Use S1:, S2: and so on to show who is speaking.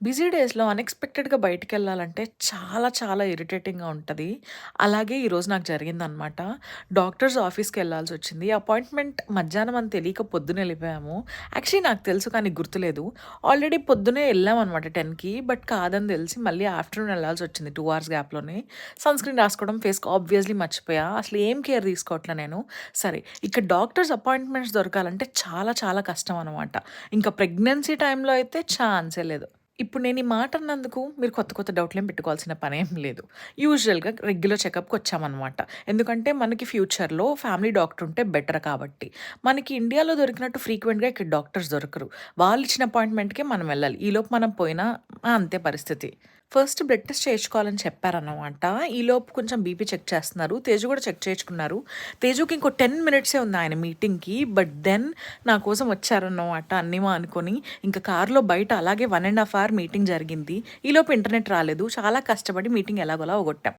S1: Busy డేస్‌లో అన్‌ఎక్స్‌పెక్టెడ్‌గా బయటికెళ్ళాలంటే చాలా చాలా ఇరిటేటింగ్‌గా ఉంటుంది అలాగే ఈరోజు నాకు జరిగిందనమాట. డాక్టర్స్ ఆఫీస్కి వెళ్ళాల్సి వచ్చింది అపాయింట్‌మెంట్ మధ్యాహ్నం అని తెలియక పొద్దున వెళ్ళిపోయాము యాక్చువల్లీ నాకు తెలుసు కానీ గుర్తులేదు. ఆల్రెడీ పొద్దునే వెళ్ళామన్నమాట టెన్కి బట్ కాదని తెలిసి మళ్ళీ ఆఫ్టర్‌నూన్ వెళ్ళాల్సి వచ్చింది టూ అవర్స్ గ్యాప్‌లోనే. సన్ స్క్రీన్ రాసుకోవడం ఫేస్‌కి ఆబ్వియస్‌లీ మర్చిపోయా. అసలు ఏం కేర్ తీసుకోవట్లే నేను. సరే ఇక్కడ డాక్టర్స్ అపాయింట్‌మెంట్స్ దొరకాలంటే చాలా చాలా కష్టం అనమాట. ఇంకా ప్రెగ్నెన్సీ టైంలో అయితే ఛాన్సే లేదు. ఇప్పుడు నేను ఈ మాట అన్నందుకు మీరు కొత్త కొత్త డౌట్‌లేం పెట్టుకోవాల్సిన పనేం లేదు. యూజువల్‌గా రెగ్యులర్ చెకప్కి వచ్చామన్నమాట ఎందుకంటే మనకి ఫ్యూచర్‌లో ఫ్యామిలీ డాక్టర్ ఉంటే బెటర్ కాబట్టి. మనకి ఇండియాలో దొరికినట్టు ఫ్రీక్వెంట్‌గా ఇక్కడ డాక్టర్స్ దొరకరు. వాళ్ళు ఇచ్చిన అపాయింట్‌మెంట్‌కే మనం వెళ్ళాలి. ఈలోపు మనం పోయినా అంతే పరిస్థితి. ఫస్ట్ బ్లడ్ టెస్ట్ చేయించుకోవాలని చెప్పారన్నమాట. ఈలోపు కొంచెం బీపీ చెక్ చేస్తున్నారు. తేజు కూడా చెక్ చేయించుకున్నారు. తేజుకి ఇంకో 10 మినిట్సే ఉంది ఆయన మీటింగ్‌కి. బట్ దెన్ నా కోసం వచ్చారన్నమాట అన్నీమా అనుకొని ఇంకా కార్‌లో బయట అలాగే one and half hour meeting జరిగింది. ఈలోపు ఇంటర్నెట్ రాలేదు. చాలా కష్టపడి మీటింగ్ ఎలాగోలా ఒగొట్టాం